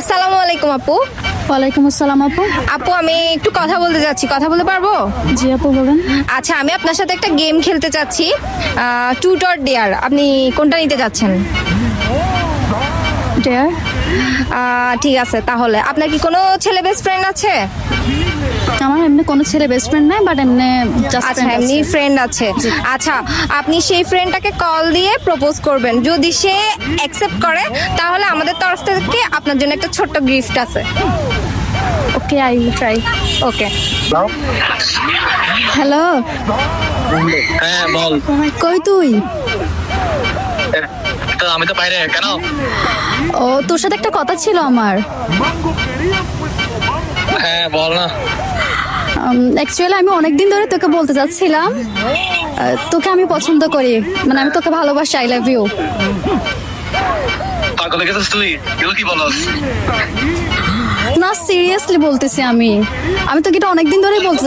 আসসালামু আলাইকুম আপু। ওয়ালাইকুম আসসালাম আপু। আপু আমি একটু কথা বলতে যাচ্ছি। কথা বলতে পারব? জি আপু বলেন। আচ্ছা আমি আপনার সাথে একটা গেম খেলতে চাচ্ছি। টু ডট ডেয়ার আপনি কোনটা নিতে যাচ্ছেন? ডেয়ার ঠিক আছে তাহলে। আপনার কি কোনো ছেলে বেস্ট ফ্রেন্ড আছে? আমার এমনি কোনো ছেলে বেস্ট ফ্রেন্ড নাই বাট এমনি জাস্ট আচ্ছা এমনি ফ্রেন্ড আছে। আচ্ছা আপনি সেই ফ্রেন্ডটাকে কল দিয়ে প্রপোজ করবেন। যদি সে অ্যাকসেপ্ট করে তাহলে আমাদের তরফ থেকে আপনার জন্য একটা ছোট্ট গিফট আছে। Okay I will try okay hello হ্যাঁ বল। কই তুই? তো আমি তো বাইরে কেন? ও তোর সাথে একটা কথা ছিল আমার। হ্যাঁ বল না। অ্যাকচুয়ালি আমি অনেকদিন ধরে তোকে বলতে চাচ্ছিলাম তোকে আমি পছন্দ করি মানে আমি তোকে ভালোবাসি আই লাভ ইউ পাগল গেছিস তুই? কি বলস? না সিরিয়াসলি বলতেছি আমি। আমি তোকে এটা অনেকদিন ধরেই বলতে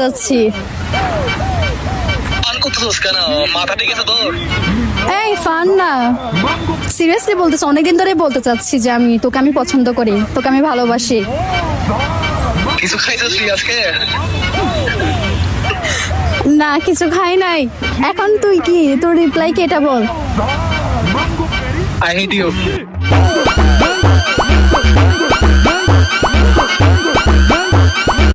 তোর? এই ফান না। সিরিয়াসলি বলতেছি অনেকদিন ধরেই বলতে চাচ্ছি যে আমি তোকে আমি পছন্দ করি তোকে আমি ভালোবাসি। কিছু খাইছিস আজকে? না কিছু খাই নাই। এখন তুই কি? তোর রিপ্লাই কি এটা বল? I hate you